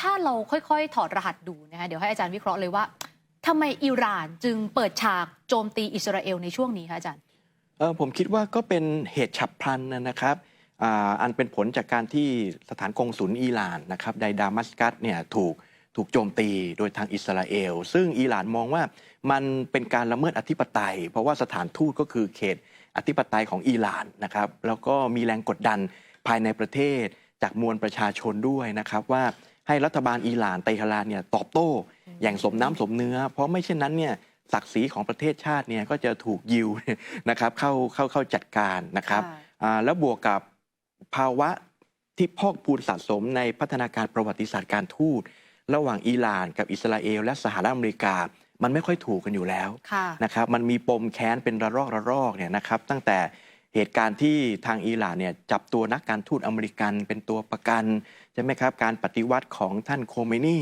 ถ้าเราค่อยๆ ถอดรหัสดูนะคะเดี๋ยวให้อาจารย์วิเคราะห์เลยว่าทำไมอิหร่านจึงเปิดฉากโจมตีอิสราเอลในช่วงนี้คะอาจารย์ผมคิดว่าก็เป็นเหตุฉับพลันนะครับอ,อันเป็นผลจากการที่สถานกงศุลอิหร่านนะครับในดามัสกัสเนี่ยถูกถูกโจมตีโดยทางอิสราเอล ซึ่งอิหร่านมองว่ามันเป็นการละเมิดอธิปไตย เพราะว่าสถานทูตก็คือเขตอธิปไตยของอิหร่านนะครับแล้วก็มีแรงกดดันภายในประเทศจากมวลประชาชนด้วยนะครับว่า ให้รัฐบาลอิหร่านไตฮารานเนี่ยตอบโต้ อย่างสมน้ำสมเนื้อ เพราะไม่เช่นนั้นเนี่ยศักดิ์ศรีของประเทศชาติเนี่ยก็จะถูกยิวนะครับเข้าเข้าเข้าจัดการนะครับค่ะอ่าแล้วบวกกับภาวะที่พอกพูนสะสมในพัฒนาการประวัติศาสตร์การทูตระหว่างอิหร่านกับอิสราเอล และสหรัฐอเมริกา มันไม่ค่อยถูกกันอยู่แล้วค่ะนะครับมันมีปมแค้นเป็นระลอกระลอกเนี่ยนะครับตั้งแต่เหตุการณ์ที่ทางอิหร่านเนี่ยจับตัวนักการทูตอเมริกันเป็นตัวประกัน ใช่ไหมครับการปฏิวัติของท่านโคเมนี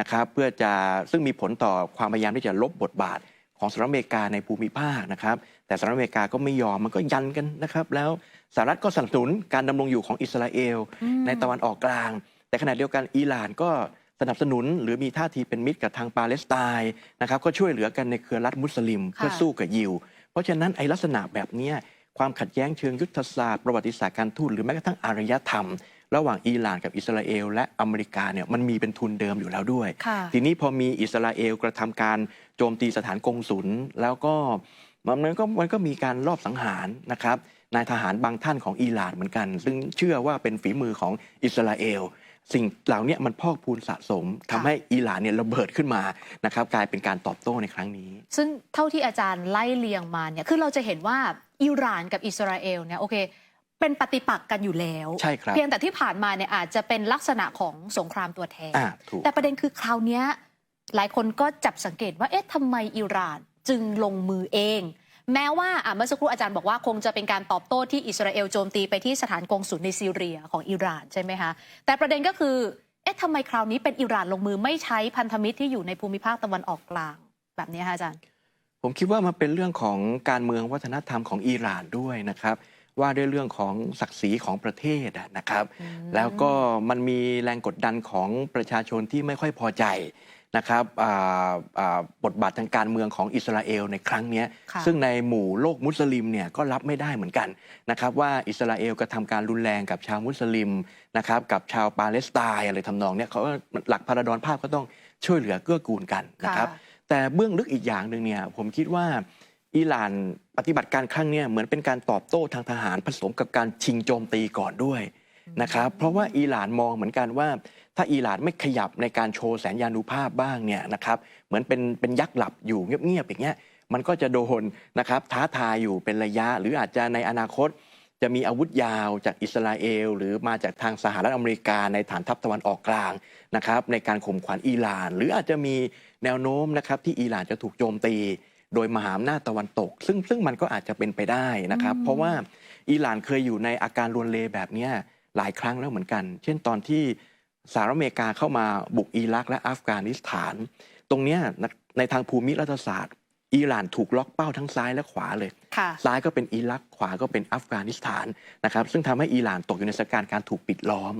นะครับเพื่อจะซึ่งมีผลต่อความพยายามที่จะลบบทบาทของสหรัฐอเมริกาในภูมิภาคนะครับ แต่สหรัฐอเมริกาก็ไม่ยอมมันก็ยันกันนะครับ แล้วสหรัฐก็สนับสนุนการดำรงอยู่ของอิสราเอลอืมในตะวันออกกลาง แต่ขณะเดียวกันอิหร่านก็สนับสนุนหรือมีท่าทีเป็นมิตรกับทางปาเลสไตน์นะครับก็ช่วยเหลือกันในเครือรัฐมุสลิม เพื่อสู้กับยิว เพราะฉะนั้นไอ้ลักษณะแบบเนี้ยความขัดแย้งเชิงยุทธศาสตร์ประวัติศาสตร์การทูตหรือแม้กระทั่งอารยธรรม ระหว่างอิหร่านกับอิสราเอล และอเมริกาเนี่ยมันมีเป็นทุนเดิมอยู่แล้วด้วยค่ะทีนี้พอมีอิสราเอลกระทำการโจมตีสถานกงศุลแล้วก็มันก็มันก็มีการลอบสังหารนะครับนายทหารบางท่านของอิหร่านเหมือนกัน ซึ่งเชื่อว่าเป็นฝีมือของอิสราเอลสิ่งเหล่าเนี้มันพอกพูนสะสมทำให้อิหร่านเนี่ยระเบิดขึ้นมานะครับกลายเป็นการตอบโต้ในครั้งนี้ ซึ่งเท่าที่อาจารย์ไล่เลียงมาเนี่ยคือเราจะเห็นว่าอิหร่านกับอิสราเอลเนี่ยโอเค เป็นปฏิปักษ์กันอยู่แล้วใช่ครับเพียงแต่ที่ผ่านมาเนี่ยอาจจะเป็นลักษณะของสงครามตัวแทน อ่าถูก แต่ประเด็นคือคราวเนี้ยหลายคนก็จับสังเกตว่าเอ๊ะทำไมอิหร่านจึงลงมือเอง แม้ว่าอะเมื่อสักครู่อาจารย์บอกว่าคงจะเป็นการตอบโต้ที่อิสราเอลโจมตีไปที่สถานกงสุลในซีเรียของอิหร่านใช่ไหมคะแต่ประเด็นก็คือเอ๊ะทำไมคราวนี้เป็นอิหร่านลงมือไม่ใช้พันธมิตรที่อยู่ในภูมิภาคตะวันออกกลาง แบบนี้คะอาจารย์ ผมคิดว่ามันเป็นเรื่องของการเมืองวัฒนธรรมของอิหร่านด้วยนะครับ ว่าด้วยเรื่องของศักดิ์ศรีของประเทศอะนะครับอืมแล้วก็มันมีแรงกดดันของประชาชนที่ไม่ค่อยพอใจนะครับอ่าอ่าบทบาททางการเมืองของอิสราเอลในครั้งเนี้ยค่ะซึ่งในหมู่โลกมุสลิมเนี่ยก็รับไม่ได้เหมือนกันนะครับว่าอิสราเอลกระทำการรุนแรงกับชาวมุสลิมนะครับกับชาวปาเลสไตน์อะไรทำนองเนี้ยเขาก็หลักพาราดอนภาพก็ต้องช่วยเหลือเกื้อกูลกันนะครับค่ะแต่เบื้องลึกอีกอย่างหนึ่งเนี่ยผมคิดว่า อิหร่านปฏิบัติการครั้งเนี้ยเหมือนเป็นการตอบโต้ทางทหารผสมกับการชิงโจมตีก่อนด้วยนะครับเพราะว่าอิหร่านมองเหมือนกันว่า ถ้าอิหร่านไม่ขยับในการโชว์แสนยานุภาพบ้างเนี่ยนะครับเหมือนเป็นเป็นยักษ์หลับอยู่เงียบๆอย่างเงี้ยมันก็จะโดนนะครับท้าทายอยู่เป็นระยะ หรืออาจจะในอนาคต จะมีอาวุธยาวจากอิสราเอล หรือมาจากทางสหรัฐอเมริกาในฐานทัพตะวันออกกลางนะครับในการข่มขวัญอิหร่าน หรืออาจจะมีแนวโน้มนะครับที่อิหร่านจะถูกโจมตี โดยมหาอำนาจตะวันตก ซึ่งซึ่งมันก็อาจจะเป็นไปได้นะครับอืมเพราะว่าอิหร่านเคยอยู่ในอาการลวนเลแบบเนี้ยหลายครั้งแล้วเหมือนกัน เช่นตอนที่สหรัฐอเมริกาเข้ามาบุกอิรักและอัฟกานิสถาน ตรงเนี้ยในทางภูมิรัฐศาสตร์อิหร่านถูกล็อกเป้าทั้งซ้ายและขวาเลยค่ะซ้ายก็เป็นอิรัก ขวาก็เป็นอัฟกานิสถานนะครับ ซึ่งทำให้อิหร่านตกอยู่ในสถานการณ์การถูกปิดล้อม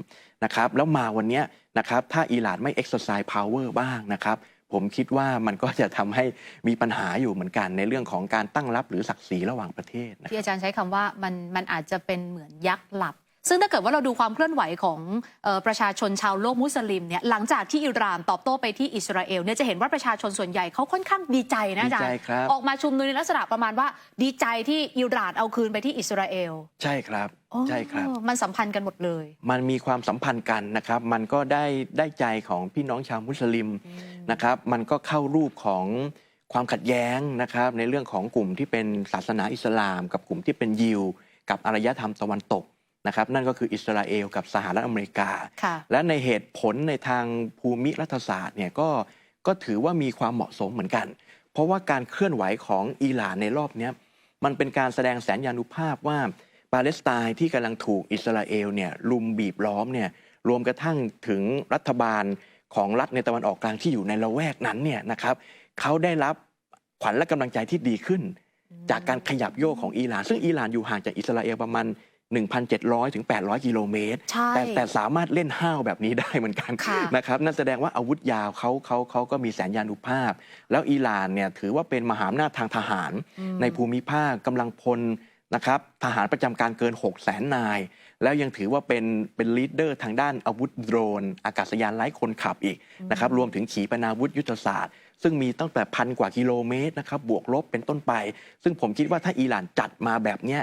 นะครับ แล้วมาวันเนี้ยนะครับ ถ้าอิหร่านไม่ exercise power บ้างนะครับ ผมคิดว่ามันก็จะทำให้มีปัญหาอยู่เหมือนกันในเรื่องของการตั้งรับหรือศักดิ์ศรีระหว่างประเทศนะที่อาจารย์ใช้คำว่ามันมันอาจจะเป็นเหมือนยักษ์หลับ ซึ่งถ้าเกิดว่าเราดูความเคลื่อนไหวของเออประชาชนชาวโลกมุสลิมเนี่ยหลังจากที่อิหร่านตอบโต้ไปที่อิสราเอลเนี่ยจะเห็นว่าประชาชนส่วนใหญ่เขาค่อนข้างดีใจนะอาจารดีย์ใจครับออกมาชุมนุมในลักษณะประมาณว่า ดีใจที่อิหร่านเอาคืนไปที่อิสราเอล ใช่ครับอ๋อใช่ครับ มันสัมพันธ์กันหมดเลย มันมีความสัมพันธ์กันนะครับ มันก็ได้ได้ใจของพี่น้องชาวมุสลิมนะครับ มันก็เข้ารูปของความขัดแย้งนะครับ ในเรื่องของกลุ่มที่เป็นศาสนาอิสลาม กับกลุ่มที่เป็นยิว กับอารยธรรมตะวันตก นะครับนั่นก็คืออิสราเอลกับสหรัฐอเมริกาค่ะและในเหตุผลในทางภูมิรัฐศาสตร์เนี่ยก็ก็ถือว่ามีความเหมาะสมเหมือนกัน เพราะว่าการเคลื่อนไหวของอิหร่านในรอบเนี้ยมันเป็นการแสดงแสนยานุภาพว่าปาเลสไตน์ที่กำลังถูกอิสราเอลเนี่ยลุมบีบล้อมเนี่ยรวมกระทั่งถึงรัฐบาลของรัฐในตะวันออกกลางที่อยู่ในละแวกนั้นเนี่ยนะครับเขาได้รับขวัญและกำลังใจที่ดีขึ้น จากการขยับโยกของอิหร่าน ซึ่งอิหร่านอยู่ห่างจากอิสราเอลประมาณ 1,700 ถึง 800 กิโลเมตร ใช่ แต่แต่สามารถเล่นห้าวแบบนี้ได้เหมือนกันค่ะนะครับนั่นแสดงว่าอาวุธยาวเขาเขาเขาก็มีแสนยานุภาพ แล้วอิหร่านเนี่ยถือว่าเป็นมหาอำนาจทางทหาร อืม ในภูมิภาคกำลังพลนะครับทหารประจำการเกิน 6 0 0 0 0 0นาย แล้วยังถือว่าเป็นเป็นลีดเดอร์ทางด้านอาวุธโดรน อากาศยานไร้คนขับอีกนะครับรวมถึงขีปนาวุธยุทธศาสตร์ ซึ่งมีตั้งแต่พันกว่ากิโลเมตรนะครับบวกลบเป็นต้นไป ซึ่งผมคิดว่าถ้าอิหร่านจัดมาแบบเนี้ย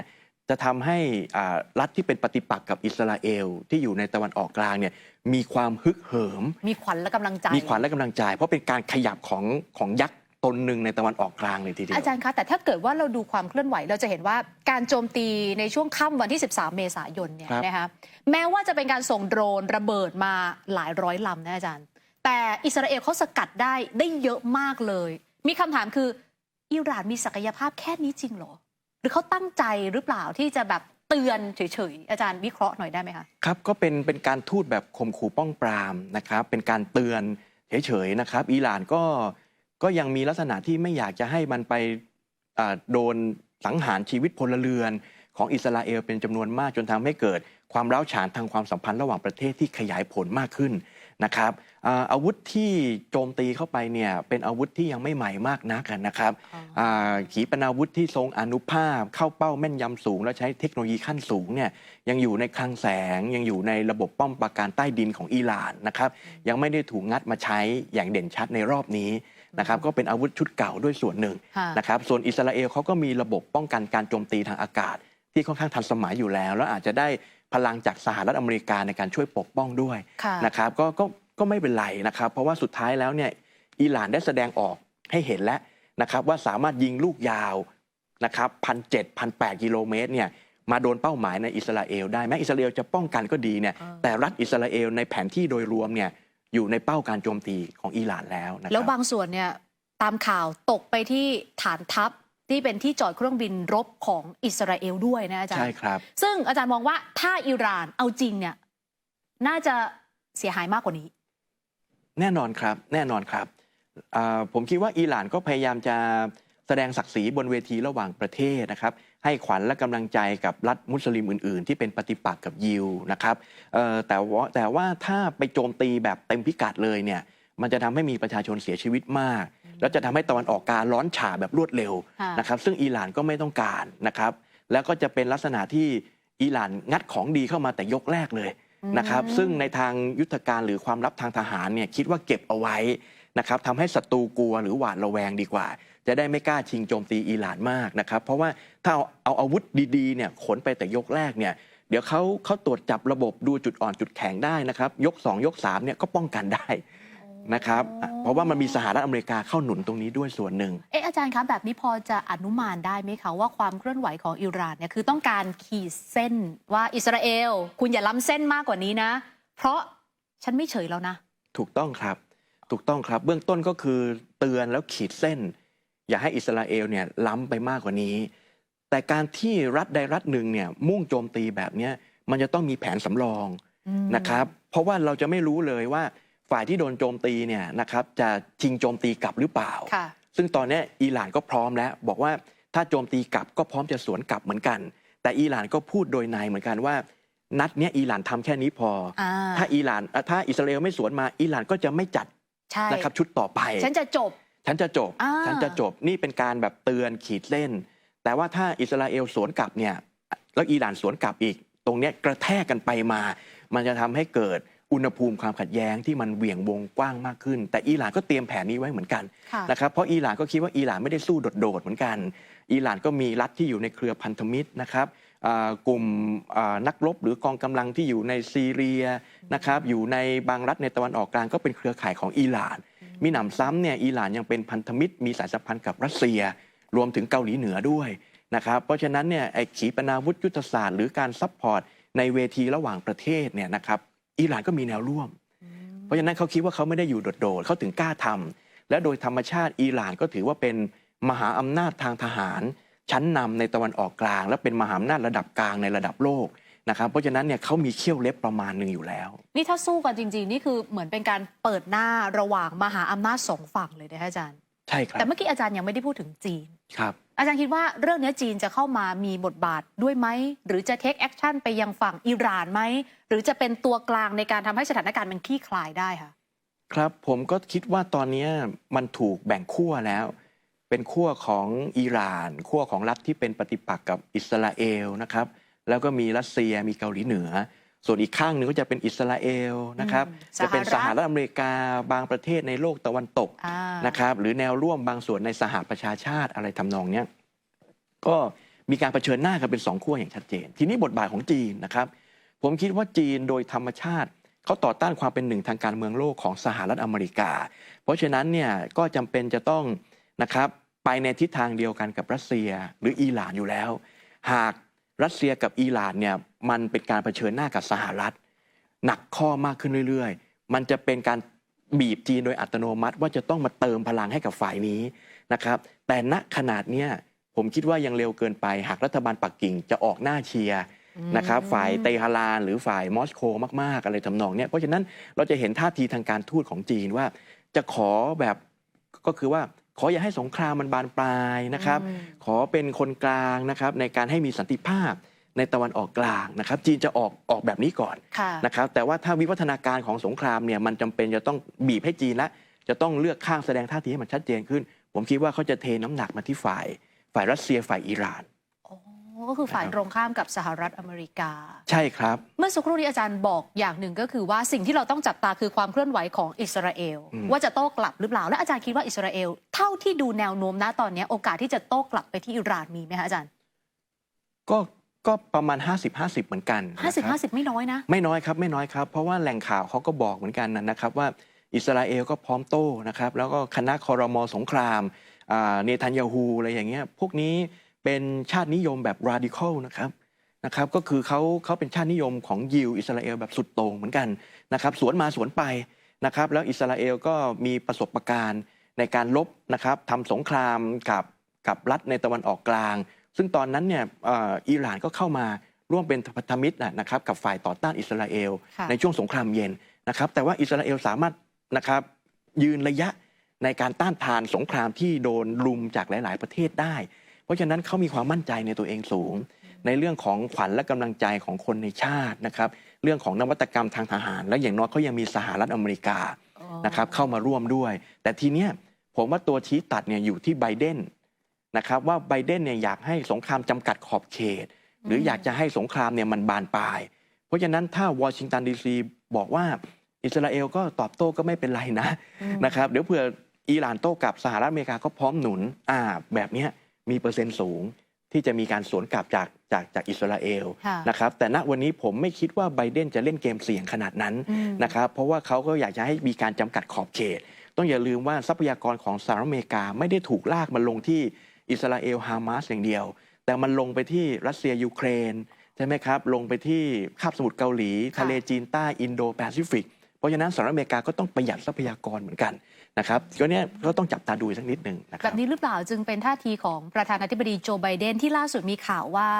จะทำให้อ่ารัฐที่เป็นปฏิปักษ์กับอิสราเอล ที่อยู่ในตะวันออกกลางเนี่ยมีความฮึกเหิม มีขวัญและกำลังใจ มีขวัญและกำลังใจ เพราะเป็นการขยับของของยักษ์ตนหนึ่งในตะวันออกกลางเลยทีเดียวอาจารย์คะแต่ถ้าเกิดว่าเราดูความเคลื่อนไหวเราจะเห็นว่าการโจมตีในช่วงค่ำวันที่ 13 เมษายนเนี่ยครับนะคะแม้ว่าจะเป็นการส่งโดรนระเบิดมาหลายร้อยลำนะอาจารย์ แต่อิสราเอลเขาสกัดได้ได้เยอะมากเลย มีคำถามคืออิหร่านมีศักยภาพแค่นี้จริงเหรอ หรือเขาตั้งใจหรือเปล่าที่จะแบบเตือนเฉยๆอาจารย์วิเคราะห์หน่อยได้ไหมคะครับก็เป็นเป็นการทูตแบบข่มขู่ป้องปรามนะครับเป็นการเตือนเฉยๆนะครับ อิหร่านก็ก็ยังมีลักษณะที่ไม่อยากจะให้มันไปโดนสังหารชีวิตพลเรือน ของอิสราเอลเป็นจำนวนมากจนทำให้เกิดความร้าวฉานทางความสัมพันธ์ระหว่างประเทศที่ขยายผลมากขึ้น นะครับอ่าอาวุธที่โจมตีเข้าไปเนี่ยเป็นอาวุธที่ยังไม่ใหม่มากนักนะครับอ่าขีปนาวุธที่ทรงอนุภาพเข้าเป้าแม่นยำสูง และใช้เทคโนโลยีขั้นสูงเนี่ยยังอยู่ในคลังแสง ยังอยู่ในระบบป้อมปราการใต้ดินของอิหร่านนะครับยังไม่ได้ถูกงัดมาใช้อย่างเด่นชัดในรอบนี้นะครับก็เป็นอาวุธชุดเก่าด้วยส่วนหนึ่งค่ะนะครับส่วนอิสราเอลเขาก็มีระบบป้องกันการโจมตีทางอากาศ ที่ค่อนข้างทันสมัยอยู่แล้ว แล้วอาจจะได้ พลังจากสหรัฐอเมริกาในการช่วยปกป้องด้วยค่ะนะครับก็ก็ก็ไม่เป็นไรนะครับ เพราะว่าสุดท้ายแล้วเนี่ยอิหร่านได้แสดงออกให้เห็นแล้วนะครับว่าสามารถยิงลูกยาวนะครับพันเจ็ดพันแปดกิโลเมตรเนี่ยมาโดนเป้าหมายในอิสราเอลได้แม้อิสราเอลจะป้องกันก็ดีเนี่ยอ่าแต่รัฐอิสราเอลในแผนที่โดยรวมเนี่ยอยู่ในเป้าการโจมตีของอิหร่านแล้วนะคแล้วรับบางส่วนเนี่ยตามข่าวตกไปที่ฐานทัพ ที่เป็นที่จอดเครื่องบินรบของอิสราเอลด้วยนะอาจารย์ใช่ครับ ซึ่งอาจารย์มองว่าถ้าอิหร่านเอาจริงเนี่ยน่าจะเสียหายมากกว่านี้ แน่นอนครับ แน่นอนครับอ่าผมคิดว่าอิหร่านก็พยายามจะแสดงศักดิ์ศรีบนเวทีระหว่างประเทศนะครับ ให้ขวัญและกำลังใจกับรัฐมุสลิมอื่น ๆ ที่เป็นปฏิปักษ์กับยิวนะครับเอ่อแต่ว่าแต่ว่าถ้าไปโจมตีแบบเต็มพิกัดเลยเนี่ยมันจะทำให้มีประชาชนเสียชีวิตมาก แล้วจะทำให้ตะวันออกกลางร้อนฉาแบบรวดเร็วค่ะนะครับซึ่งอิหร่านก็ไม่ต้องการนะครับแล้วก็จะเป็นลักษณะที่อิหร่านงัดของดีเข้ามาแต่ยกแรกเลยนะครับอืมซึ่งในทางยุทธการหรือความลับทางทหารเนี่ยคิดว่าเก็บเอาไว้นะครับทำให้ศัตรูกลัวหรือหวาดระแวงดีกว่า จะได้ไม่กล้าชิงโจมตีอิหร่านมากนะครับเพราะว่าถ้าเอาเอาอาวุธดีๆเนี่ยขนไปแต่ยกแรกเนี่ยเดี๋ยวเขาเขาตรวจจับระบบดูจุดอ่อนจุดแข็งได้นะครับยก 2 ยก3เนี่ยก็ป้องกันได้ นะครับอะเพราะว่ามันมีสหรัฐอเมริกาเข้าหนุนตรงนี้ด้วยส่วนหนึ่ง เอออาจารย์คะแบบนี้พอจะอนุมานได้ไหมคะว่าความเคลื่อนไหวของอิหร่านเนี่ยคือต้องการขีดเส้นว่าอิสราเอล คุณอย่าล้ำเส้นมากกว่านี้นะ เพราะฉันไม่เฉยแล้วนะ ถูกต้องครับ ถูกต้องครับ เบื้องต้นก็คือเตือนแล้วขีดเส้น อย่าให้อิสราเอลเนี่ยล้ำไปมากกว่านี้ แต่การที่รัฐใดรัฐหนึ่งเนี่ยมุ่งโจมตีแบบเนี้ยมันจะต้องมีแผนสำรองอืมนะครับ เพราะว่าเราจะไม่รู้เลยว่า ฝ่ายที่โดนโจมตีเนี่ยนะครับจะชิงโจมตีกลับหรือเปล่าค่ะซึ่งตอนเนี้ยอิหร่านก็พร้อมแล้ว บอกว่าถ้าโจมตีกลับก็พร้อมจะสวนกลับเหมือนกัน แต่อิหร่านก็พูดโดยในเหมือนกันว่า นัดเนี้ยอิหร่านทำแค่นี้พออ่าถ้าอิหร่านเอ่อถ้าอิสราเอลไม่สวนมาอิหร่านก็จะไม่จัดใช่นะครับชุดต่อไป ฉันจะจบ ฉันจะจบอ่าฉันจะจบนี่เป็นการแบบเตือนขีดเส้นแต่ว่าถ้าอิสราเอลสวนกลับเนี่ยแล้วอิหร่านสวนกลับอีก ตรงเนี้ยกระแทกกันไปมา มันจะทำให้เกิด อุณหภูมิความขัดแย้งที่มันเหวี่ยงวงกว้างมากขึ้น แต่อิหร่านก็เตรียมแผนนี้ไว้เหมือนกันค่ะนะครับเพราะอิหร่านก็คิดว่าอิหร่านไม่ได้สู้โดดๆเหมือนกัน อิหร่านก็มีรัฐที่อยู่ในเครือพันธมิตรนะครับอ่ากลุ่มอ่านักรบหรือกองกำลังที่อยู่ในซีเรียนะครับอยู่ในบางรัฐในตะวันออกกลางก็เป็นเครือข่ายของอิหร่าน มีหนำซ้ำเนี่ยอิหร่านยังเป็นพันธมิตร มีสายสัมพันธ์กับรัสเซีย รวมถึงเกาหลีเหนือด้วยนะครับเพราะฉะนั้นเนี่ยไอ้ขีปนาวุธยุทธศาสตร์หรือการซัพพอร์ตในเวทีระหว่างประเทศเนี่ยนะครับ อิหร่านก็มีแนวร่วม เพราะฉะนั้นเขาคิดว่าเขาไม่ได้อยู่โดดๆเขาถึงกล้าทำและโดยธรรมชาติอิหร่านก็ถือว่าเป็นมหาอำนาจทางทหาร ชั้นนำในตะวันออกกลาง และเป็นมหาอำนาจระดับกลางในระดับโลกนะครับเพราะฉะนั้นเนี่ยเขามีเขี้ยวเล็บประมาณหนึ่งอยู่แล้ว นี่ถ้าสู้กันจริง ๆ นี่คือเหมือนเป็นการเปิดหน้าระหว่างมหาอำนาจสองฝั่งเลยนะคะอาจารย์ ใช่ครับ แต่เมื่อกี้อาจารย์ยังไม่ได้พูดถึงจีนครับ อาจารย์คิดว่าเรื่องนี้จีนจะเข้ามามีบทบาทด้วยไหม หรือจะเทคแอคชั่นไปยังฝั่งอิหร่านไหม หรือจะเป็นตัวกลางในการทำให้สถานการณ์มันคลี่คลายได้คะครับผมก็คิดว่าตอนนี้มันถูกแบ่งขั้วแล้ว เป็นขั้วของอิหร่านขั้วของรัฐที่เป็นปฏิปักษ์กับอิสราเอลนะครับแล้วก็มีรัสเซียมีเกาหลีเหนือ ส่วนอีกข้างหนึ่งก็จะเป็นอิสราเอลนะครับอืมจะเป็นสสหหรัฐรัฐอเมริกาบางประเทศในโลกตะวันตกอ่านะครับหรือแนวร่วมบางส่วนในสหประชาชาติอะไรทำนองเนี้ยก็มีการเผชิญหน้ากันเป็นสองขั้วอย่างชัดเจน ทีนี้บทบาทของจีนนะครับ ผมคิดว่าจีนโดยธรรมชาติเขาต่อต้านความเป็นหนึ่งทางการเมืองโลกของสหรัฐอเมริกา เพราะฉะนั้นเนี่ยก็จำเป็นจะต้องนะครับไปในทิศทางเดียวกันกับรัสเซียหรืออิหร่านอยู่แล้ว หากรัสเซียกับอิหร่านเนี่ย มันเป็นการเผชิญหน้ากับสหรัฐ หนักข้อมากขึ้นเรื่อย ๆ มันจะเป็นการบีบจีนโดยอัตโนมัติว่าจะต้องมาเติมพลังให้กับฝ่ายนี้นะครับ แต่ณขนาดเนี้ยผมคิดว่ายังเร็วเกินไป หากรัฐบาลปักกิ่งจะออกหน้าเชียร์นะครับอืมฝ่ายเตหะรานหรือฝ่ายมอสโกมาก ๆ อะไรทำนองเนี้ยเพราะฉะนั้นเราจะเห็นท่าทีทางการทูตของจีนว่า จะขอแบบก็คือว่าขออย่าให้สงครามมันบานปลายนะครับอืมขอเป็นคนกลางนะครับในการให้มีสันติภาพ ในตะวันออกกลางนะครับจีนจะออกออกแบบนี้ก่อนค่ะนะครับแต่ว่าถ้าวิวัฒนาการของสงครามเนี่ยมันจำเป็นจะต้องบีบให้จีนและจะต้องเลือกข้างแสดงท่าทีให้มันชัดเจนขึ้น ผมคิดว่าเขาจะเทน้ำหนักมาที่ฝ่าย ฝ่ายรัสเซียฝ่ายอิหร่านอ๋อก็คือฝ่ายนะครับตรงข้ามกับสหรัฐอเมริกา ใช่ครับ เมื่อสักครู่นี้อาจารย์บอกอย่างหนึ่งก็คือว่าสิ่งที่เราต้องจับตาคือความเคลื่อนไหวของอิสราเอลอืมว่าจะโต้กลับหรือเปล่า และอาจารย์คิดว่าอิสราเอลเท่าที่ดูแนวโน้มนะตอนนี้ โอกาสที่จะโต้กลับไปที่อิหร่านมีไหมคะอาจารย์ ก็ ก็ประมาณ 50-50 เหมือนกันนะครับ 50 50 ไม่น้อยนะ ไม่น้อยครับ ไม่น้อยครับ เพราะว่าแหล่งข่าวเขาก็บอกเหมือนกันนะครับว่าอิสราเอลก็พร้อมโต้นะครับแล้วก็คณะคอรมอสงครามอ่าเนทันยาฮูอะไรอย่างเงี้ยพวกนี้เป็นชาตินิยมแบบ radical นะครับนะครับก็คือเขาเขาเป็นชาตินิยมของยิวอิสราเอลแบบสุดโต่งเหมือนกันนะครับสวนมาสวนไปนะครับแล้วอิสราเอลก็มีประสบการณ์ในการลบนะครับทำสงครามกับกับรัฐในตะวันออกกลาง ซึ่งตอนนั้นเนี่ยเอ่ออิหร่านก็เข้ามาร่วมเป็นพันธมิตรนะนะครับกับฝ่ายต่อต้านอิสราเอลค่ะในช่วงสงครามเย็นนะครับ แต่ว่าอิสราเอลสามารถนะครับยืนระยะในการต้านทานสงครามที่โดนลุมจากหลาย ๆ ประเทศได้ เพราะฉะนั้นเขามีความมั่นใจในตัวเองสูง ในเรื่องของขวัญและกำลังใจของคนในชาตินะครับ เรื่องของนวัตกรรมทางทหาร และอย่างน้อยเขายังมีสหรัฐอเมริกาอ๋อนะครับเข้ามาร่วมด้วย แต่ทีเนี้ยผมว่าตัวชี้ตัดเนี่ยอยู่ที่ไบเดน นะครับว่าไบเดนเนี่ยอยากให้สงครามจำกัดขอบเขต หรืออยากจะให้สงครามเนี่ยมันบานปลาย เพราะฉะนั้นถ้าวอชิงตันดีซีบอกว่าอิสราเอลก็ตอบโต้ก็ไม่เป็นไรนะอืมนะครับเดี๋ยวเผื่ออิหร่านโต้กลับสหรัฐอเมริกาก็พร้อมหนุนอ่าแบบเนี้ยมีเปอร์เซ็นต์สูงที่จะมีการสวนกลับจากจากจากอิสราเอลค่ะนะครับแต่ณวันนี้ผมไม่คิดว่าไบเดนจะเล่นเกมเสี่ยงขนาดนั้นอืมนะครับเพราะว่าเขาก็อยากจะให้มีการจำกัดขอบเขต ต้องอย่าลืมว่าทรัพยากรของสหรัฐอเมริกาไม่ได้ถูกลากมาลงที่ อิสราเอลฮามาสอย่างเดียว แต่มันลงไปที่รัสเซียยูเครนใช่ไหมครับ ลงไปที่คาบสมุทรเกาหลีค่ะทะเลจีนใต้อินโดแปซิฟิกเพราะฉะนั้นสหรัฐอเมริกาก็ต้องประหยัดทรัพยากรเหมือนกันนะครับก็เนี้ยก็ต้องจับตาดูสักนิดหนึ่งนะคแบรับบนี้หรือเปล่าจึงเป็นท่าทีของประธานาธิบดีโจไบเดนที่ล่าสุดมีข่าวว่า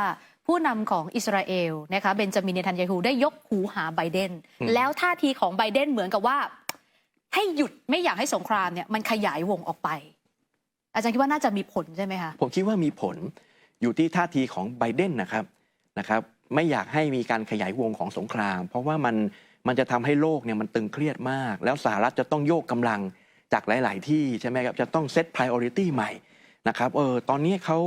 ผู้นำของอิสราเอลนะคะเบนจามินเนทันยาฮูได้ยกหูหาไบเดนอืมแล้วท่าทีของไบเดนเหมือนกับว่า ให้หยุดไม่อยากให้สงครามเนี่ยมันขยายวงออกไป อาจารย์คิดว่าน่าจะมีผลใช่ไหมคะผมคิดว่ามีผลอยู่ที่ท่าทีของไบเดนนะครับนะครับไม่อยากให้มีการขยายวงของสงคราม เพราะว่ามันมันจะทำให้โลกเนี่ยมันตึงเครียดมาก แล้วสหรัฐจะต้องโยกกำลังจากหลาย ๆ ที่ใช่ไหมครับจะต้องเซต priority ใหม่นะครับเออตอนนี้เขา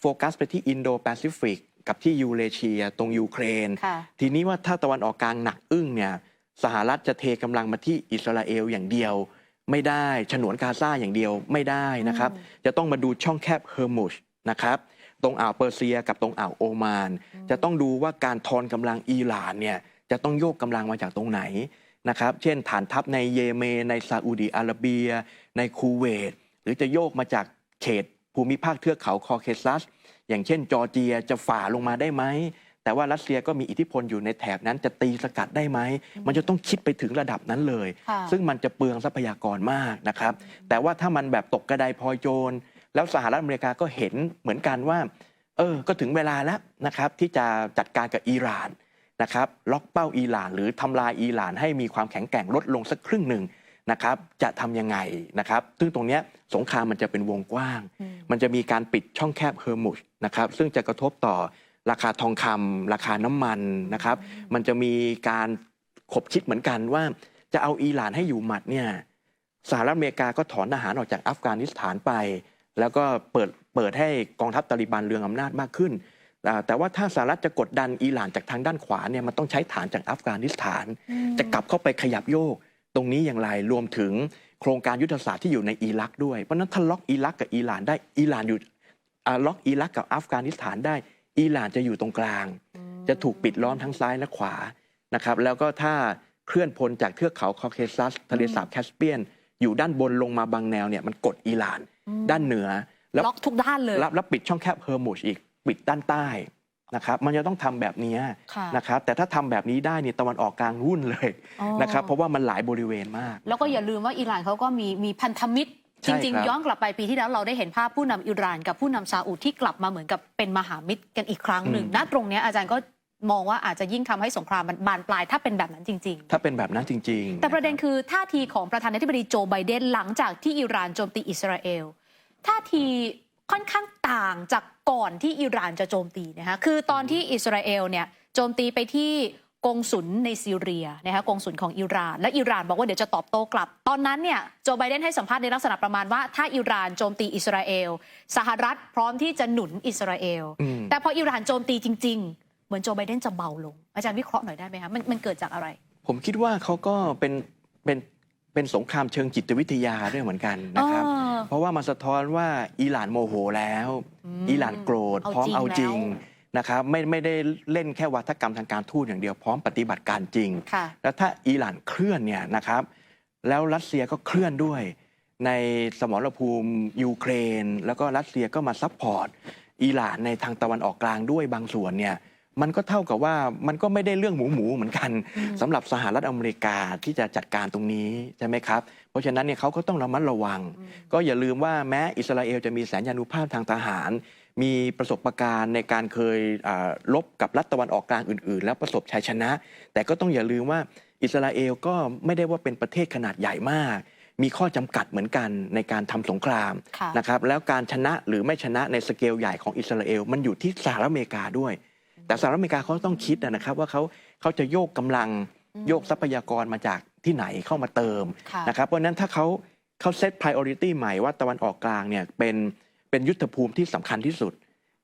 โฟกัสไปที่อินโดแปซิฟิกกับที่ยูเรเชีย ตรงยูเครนค่ะทีนี้ว่าถ้าตะวันออกกลางหนักอึ้งเนี่ยสหรัฐจะเทกำลังมาที่อิสราเอลอย่างเดียว ไม่ได้ฉนวนกาซาอย่างเดียวไม่ได้นะครับอืมจะต้องมาดูช่องแคบเฮอร์มุชนะครับตรงอ่าวเปอร์เซียกับตรงอ่าวโอมาน จะต้องดูว่าการทอนกำลังอิหร่านเนี่ยจะต้องโยกกำลังมาจากตรงไหนนะครับเช่นฐานทัพในเยเมนในซาอุดีอาระเบีย ในคูเวต หรือจะโยกมาจากเขตภูมิภาคเทือกเขาคอเคซัส อย่างเช่นจอร์เจียจะฝ่าลงมาได้ไหม แต่ว่ารัสเซียก็มีอิทธิพลอยู่ในแถบนั้นจะตีสกัดได้ไหม มันจะต้องคิดไปถึงระดับนั้นเลยค่ะซึ่งมันจะเปลืองทรัพยากรมากนะครับ แต่ว่าถ้ามันแบบตกกระไดพลอยโจร แล้วสหรัฐอเมริกาก็เห็นเหมือนกันว่า เออ ก็ถึงเวลาแล้วนะครับที่จะจัดการกับอิหร่านนะครับ ล็อกเป้าอิหร่าน หรือทำลายอิหร่านให้มีความแข็งแกร่งลดลงสักครึ่งหนึ่งนะครับ จะทำยังไงนะครับ ซึ่งตรงเนี้ยสงครามมันจะเป็นวงกว้างอืมมันจะมีการปิดช่องแคบเฮอร์มุชนะครับ ซึ่งจะกระทบต่อ ราคาทองคำราคาน้ำมันนะครับ มันจะมีการขบคิดเหมือนกันว่า จะเอาอิหร่านให้อยู่หมัดเนี่ยสหรัฐอเมริกาก็ถอนทหารออกจากอัฟกานิสถานไป แล้วก็เปิดเปิดให้กองทัพตาลิบันเรืองอำนาจมากขึ้นอ่าแต่ว่าถ้าสหรัฐจะกดดันอิหร่านจากทางด้านขวาเนี่ยมันต้องใช้ฐานจากอัฟกานิสถาน จะกลับเข้าไปขยับโยก ตรงนี้อย่างไรรวมถึงโครงการยุทธศาสตร์ที่อยู่ในอิรักด้วยเพราะฉะนั้นถ้าล็อกอิรักกับอิหร่านได้อิหร่านอยู่อ่าล็อกอิรักกับอัฟกานิสถานได้ อิหร่านจะอยู่ตรงกลาง จะถูกปิดล้อมทั้งซ้ายและขวานะครับแล้วก็ถ้าเคลื่อนพลจากเทือกเขาคอเคซัสทะเลสาบแคสเปียน อยู่ด้านบนลงมาบางแนวเนี่ยมันกดอิหร่าน ด้านเหนือแล้วล็อกทุกด้านเลยแล้วแล้วปิดช่องแคบเฮอร์มุชอีกปิดด้านใต้นะครับมันจะต้องทำแบบนี้ค่ะนะครับแต่ถ้าทำแบบนี้ได้นี่ตะวันออกกลางวุ่นเลยอ๋อนะครับเพราะว่ามันหลายบริเวณมาก แล้วก็อย่าลืมว่าอิหร่านเขาก็มีมีพันธมิตรใช่ จริงครับๆย้อนกลับไปปีที่แล้วเราได้เห็นภาพผู้นำอิหร่านกับผู้นำซาอุดที่กลับมาเหมือนกับเป็นมหามิตรกันอีกครั้งหนึ่งอืมณตรงเนี้ยอาจารย์ก็มองว่าอาจจะยิ่งทำให้สงครามมันบานปลายถ้าเป็นแบบนั้นจริง ๆ ถ้าเป็นแบบนั้นจริง ๆ แต่ประเด็นคบคือท่าทีของประธานาธิบดีโจไบเดนหลังจากที่อิหร่านโจมตีอิสราเอลท่าทีค่อนข้างต่างจากก่อนที่อิหร่านจะโจมตีนะคะคือตอนที่อิสราเอลเนี่ยโจมตีไปที่ กงสุลในซีเรียนะคะกงสุลของอิหร่าน และอิหร่านบอกว่าเดี๋ยวจะตอบโต้กลับ ตอนนั้นเนี่ยโจไบเดนให้สัมภาษณ์ในลักษณะประมาณว่า ถ้าอิหร่านโจมตีอิสราเอล สหรัฐพร้อมที่จะหนุนอิสราเอลอืมแต่พออิหร่านโจมตีจริง ๆ เหมือนโจไบเดนจะเบาลง อาจารย์วิเคราะห์หน่อยได้ไหมคะมันมันเกิดจากอะไร ผมคิดว่าเขาก็เป็นเป็นเป็นสงครามเชิงจิตวิทยาด้วยเหมือนกันนะครับอ่าเพราะว่ามันสะท้อนว่าอิหร่านโมโหแล้วอืมอิหร่านโกรธเอาพร้อมจริงเอาจริงแล้ว นะครับไม่ไม่ได้เล่นแค่วัฒกรรมทางการทูตอย่างเดียวพร้อมปฏิบัติการจริง ค่ะ แล้วถ้าอิหร่านเคลื่อนเนี่ยนะครับแล้วรัสเซียก็เคลื่อนด้วย ในสมรภูมิยูเครน แล้วก็รัสเซียก็มาซัพพอร์ตอิหร่านในทางตะวันออกกลางด้วยบางส่วนเนี่ยมันก็เท่ากับว่ามันก็ไม่ได้เรื่องหมูหมูๆเหมือนกันอืมสำหรับสหรัฐอเมริกาที่จะจัดการตรงนี้ใช่ไหมครับ เพราะฉะนั้นเนี่ยเขาก็ต้องระมัดระวัง ก็อย่าลืมว่าแม้อิสราเอลจะมีแสนยานุภาพทางทหาร มีประสบการณ์ในการเคยอ่าลบกับรัฐตะวันออกกลางอื่น ๆ แล้วประสบชัยชนะ แต่ก็ต้องอย่าลืมว่าอิสราเอลก็ไม่ได้ว่าเป็นประเทศขนาดใหญ่มาก มีข้อจำกัดเหมือนกันในการทำสงครามค่ะนะครับแล้วการชนะหรือไม่ชนะในสเกลใหญ่ของอิสราเอลมันอยู่ที่สหรัฐอเมริกาด้วย แต่สหรัฐอเมริกาเขาต้องคิดนะครับว่าเขาเขาจะโยกกำลังอืมโยกทรัพยากรมาจากที่ไหนเข้ามาเติมค่ะนะครับเพราะฉะนั้นถ้าเขาเขาเซต priority ใหม่ว่าตะวันออกกลางเนี่ยเป็น เป็นยุทธภูมิที่สำคัญที่สุด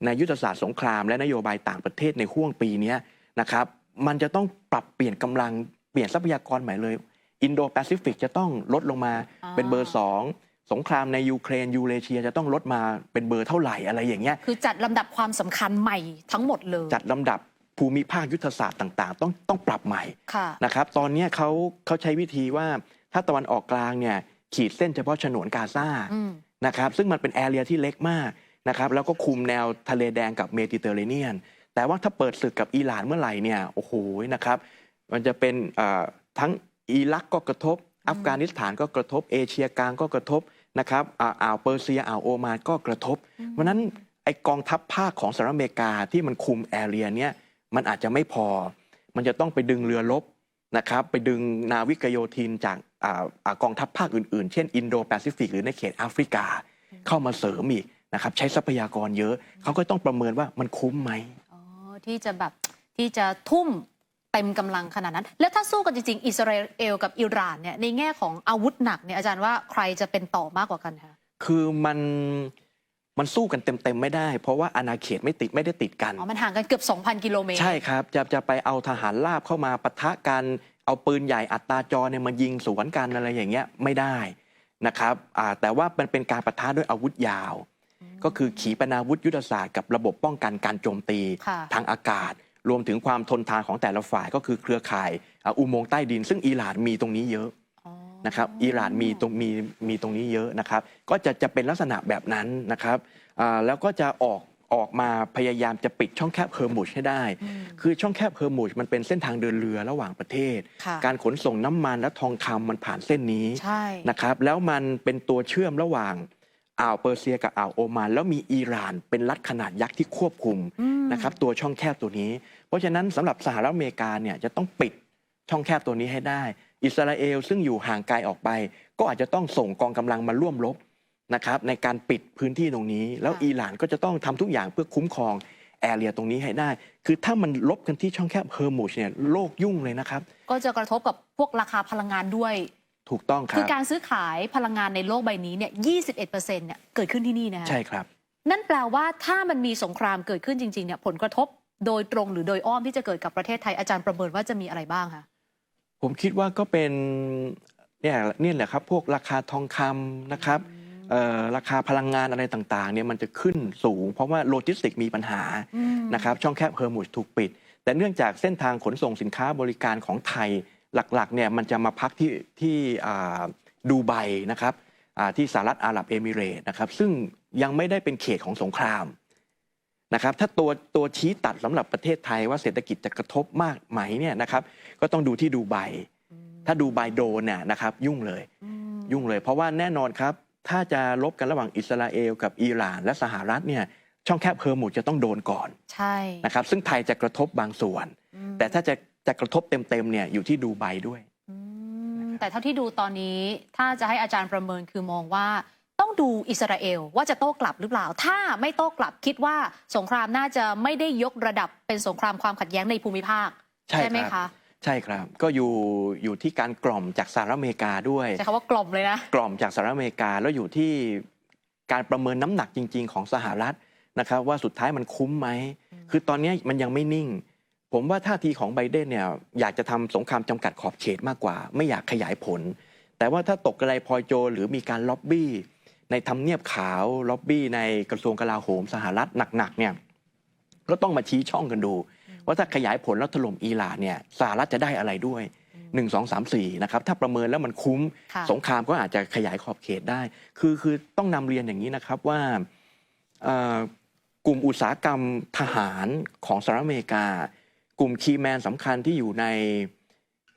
ในยุทธศาสตร์สงครามและนโยบายต่างประเทศในห่วงปีเนี้ยนะครับมันจะต้องปรับเปลี่ยนกำลังเปลี่ยนทรัพยากรใหม่เลย อินโดแปซิฟิกจะต้องลดลงมาอ่าเป็นเบอร์สองสงครามในยูเครนยูเรเชียจะต้องลดมาเป็นเบอร์เท่าไหร่อะไรอย่างเงี้ยคือจัดลำดับความสำคัญใหม่ทั้งหมดเลย จัดลำดับภูมิภาคยุทธศาสตร์ต่างๆ ต้องต้องปรับใหม่ค่ะนะครับตอนเนี้ยเขาเขาใช้วิธีว่าถ้าตะวันออกกลางเนี่ยขีดเส้นเฉพาะฉนวนกาซาอืม นะครับซึ่งมันเป็นแอเรียที่เล็กมากนะครับแล้วก็คุมแนวทะเลแดงกับเมดิเตอร์เรเนียน แต่ว่าถ้าเปิดศึกกับอิหร่านเมื่อไหร่เนี่ยโอ้โหนะครับมันจะเป็นเอ่อทั้งอิรักก็กระทบ อัฟกานิสถานก็กระทบ เอเชียกลางก็กระทบนะครับอ่าอ่าวเปอร์เซียอ่าวโอมานก็กระทบ เพราะฉะนั้นไอกองทัพภาคของสหรัฐอเมริกาที่มันคุมแอเรียเนี้ยมันอาจจะไม่พอ มันจะต้องไปดึงเรือรบ นะครับไปดึงนาวิกโยธินจากอ่าอ่ากองทัพภาคอื่นๆ เช่นอินโดแปซิฟิกหรือในเขตแอฟริกา เข้ามาเสริมอีกนะครับใช้ทรัพยากรเยอะ เขาก็ต้องประเมินว่ามันคุ้มไหมอ๋อที่จะแบบที่จะทุ่มเต็มกำลังขนาดนั้น แล้วถ้าสู้กันจริงๆ อิสราเอลกับอิหร่านเนี่ยในแง่ของอาวุธหนักเนี่ยอาจารย์ว่าใครจะเป็นต่อมากกว่ากันคะคือมัน มันสู้กันเต็มๆไม่ได้ เพราะว่าอาณาเขตไม่ติดไม่ได้ติดกัน อ๋อ มันห่างกันเกือบ 2,000 กิโลเมตร ใช่ครับ จะจะไปเอาทหารราบเข้ามาปะทะกัน เอาปืนใหญ่อัตราจรเนี่ยมายิงสวนกันอะไรอย่างเงี้ยไม่ได้นะครับอ่าแต่ว่ามันเป็นการปะทะด้วยอาวุธยาว ก็คือขีปนาวุธยุทธศาสตร์กับระบบป้องกันการโจมตีค่ะทางอากาศ รวมถึงความทนทานของแต่ละฝ่ายก็คือเครือข่ายอ่าอุโมงค์ใต้ดิน ซึ่งอิหร่านมีตรงนี้เยอะอ๋อ นะครับอิหร่านมีตรงมีมีตรงนี้เยอะนะครับ ก็จะจะเป็นลักษณะแบบนั้นนะครับอ่าแล้วก็จะออกออกมาพยายามจะปิดช่องแคบเฮอร์มุชให้ได้อืมคือช่องแคบเฮอร์มุชมันเป็นเส้นทางเดินเรือระหว่างประเทศค่ะการขนส่งน้ำมันและทองคำมันผ่านเส้นนี้ใช่นะครับ แล้วมันเป็นตัวเชื่อมระหว่างอ่าวเปอร์เซียกับอ่าวโอมาน แล้วมีอิหร่านเป็นรัฐขนาดยักษ์ที่ควบคุมอืมนะครับตัวช่องแคบตัวนี้ เพราะฉะนั้นสำหรับสหรัฐอเมริกาเนี่ยจะต้องปิดช่องแคบตัวนี้ให้ได้ อิสราเอลซึ่งอยู่ห่างไกลออกไป ก็อาจจะต้องส่งกองกำลังมาร่วมรบนะครับในการปิดพื้นที่ตรงนี้ แล้วค่ะอิหร่านก็จะต้องทำทุกอย่างเพื่อคุ้มครองแอเรียตรงนี้ให้ได้ คือถ้ามันลบกันที่ช่องแคบเฮอร์มุชเนี่ยโลกยุ่งเลยนะครับ ก็จะกระทบกับพวกราคาพลังงานด้วย ถูกต้องคคือรับการซื้อขายพลังงานในโลกใบนี้เนี่ย 21%เนี่ยเกิดขึ้นที่นี่นะฮะใช่ครับ นั่นแปลว่าถ้ามันมีสงครามเกิดขึ้นจริงๆเนี่ยผลกระทบโดยตรงหรือโดยอ้อมที่จะเกิดกับประเทศไทยอาจารย์ประเมินว่าจะมีอะไรบ้างคะ ผมคิดว่าก็เป็นเนี่ยเนี่ยแหละครับพวกราคาทองคำนะครับเอ่อราคาพลังงานอะไรต่างๆเนี่ยมันจะขึ้นสูง เพราะว่าโลจิสติกมีปัญหาอืม นะครับช่องแคบเฮอร์มุชถูกปิด แต่เนื่องจากเส้นทางขนส่งสินค้าบริการของไทยหลักๆเนี่ยมันจะมาพักที่ที่อ่าดูไบนะครับอ่าที่สหรัฐอาหรับเอมิเรตส์นะครับซึ่งยังไม่ได้เป็นเขตของสงคราม นะครับถ้าตัวตัวชี้ตัดสำหรับประเทศไทยว่าเศรษฐกิจจะกระทบมากไหมเนี่ยนะครับก็ต้องดูที่ดูไบถ้าดูไบโดนเนี่ยนะครับยุ่งเลยอืมยุ่งเลย เพราะว่าแน่นอนครับ ถ้าจะลบกันระหว่างอิสราเอลกับอิหร่าน และสหรัฐเนี่ยช่องแคบเฮอร์มุดจะต้องโดนก่อนใช่นะครับซึ่งไทยจะกระทบบางส่วนอืมแต่ถ้าจะจะกระทบเต็มๆเนี่ยอยู่ที่ดูไบด้วยอืมแต่เท่าที่ดูตอนนี้ถ้าจะให้อาจารย์ประเมินคือมองว่า ต้องดูอิสราเอลว่าจะโต้กลับหรือเปล่า ถ้าไม่โต้กลับคิดว่าสงครามน่าจะไม่ได้ยกระดับเป็นสงครามความขัดแย้งในภูมิภาค ใช่ไหมครับคะใช่ครับ ก็อยู่อยู่ที่การกล่อมจากสหรัฐอเมริกาด้วยใช้คำว่ากล่อมเลยนะกล่อมจากสหรัฐอเมริกาแล้วอยู่ที่การประเมินน้ำหนักจริง ๆ ของสหรัฐนะครับ ว่าสุดท้ายมันคุ้มไหมอืมคือตอนนี้มันยังไม่นิ่ง ผมว่าท่าทีของไบเดนเนี่ยอยากจะทำสงครามจำกัดขอบเขตมากกว่า ไม่อยากขยายผล แต่ว่าถ้าตกกระไรพลอยโจรหรือมีการล็อบบี้ ในทำเนียบขาวล็อบบี้ในกระทรวงกลาโหมสหรัฐหนักๆเนี่ยก็ต้องมาชี้ช่องกันดู ว่าถ้าขยายผลแล้วถล่มอิหร่านเนี่ยสหรัฐจะได้อะไรด้วย 1 2 3 4นะครับถ้าประเมินแล้วมันคุ้มค่ะสงครามก็อาจจะขยายขอบเขตได้ คือคือต้องนำเรียนอย่างนี้นะครับว่าเอ่อกลุ่มอุตสาหกรรมทหารของสหรัฐอเมริกา กลุ่มคีย์แมนสำคัญที่อยู่ใน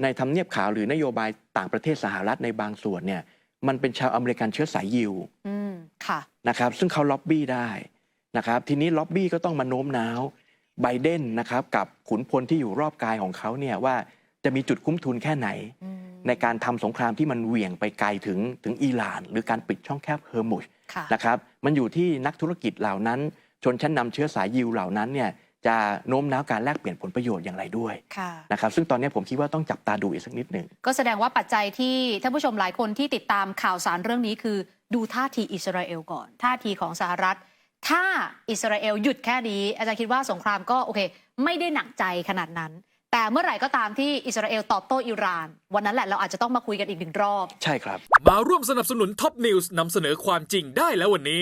ในทำเนียบขาวหรือนโยบายต่างประเทศสหรัฐในบางส่วนเนี่ย มันเป็นชาวอเมริกันเชื้อสายยิวอืมค่ะนะครับซึ่งเขาล็อบบี้ได้นะครับทีนี้ล็อบบี้ก็ต้องมาโน้มน้าวไบเดนนะครับกับขุนพลที่อยู่รอบกายของเขาเนี่ยว่าจะมีจุดคุ้มทุนแค่ไหนอืมในการทำสงครามที่มันเหวี่ยงไปไกลถึงถึงอิหร่าน หรือการปิดช่องแคบเฮอร์มุชค่ะนะครับมันอยู่ที่นักธุรกิจเหล่านั้น ชนชั้นนำเชื้อสายยิวเหล่านั้นเนี่ย จะโน้มน้าวการแลกเปลี่ยนผลประโยชน์อย่างไรด้วยค่ะนะครับซึ่งตอนนี้ผมคิดว่าต้องจับตาดูอีกสักนิดหนึ่งก็แสดงว่าปัจจัยที่ท่านผู้ชมหลายคนที่ติดตามข่าวสารเรื่องนี้คือ ดูท่าทีอิสราเอลก่อน ท่าทีของสหรัฐ ถ้าอิสราเอลหยุดแค่นี้อาจารย์คิดว่าสงครามก็โอเค ไม่ได้หนักใจขนาดนั้น แต่เมื่อไหร่ก็ตามที่อิสราเอลตอบโต้อิหร่าน วันนั้นแหละเราอาจจะต้องมาคุยกันอีกหนึ่งรอบ ใช่ครับ มาร่วมสนับสนุนท็อปนิวส์นำเสนอความจริงได้แล้ววันนี้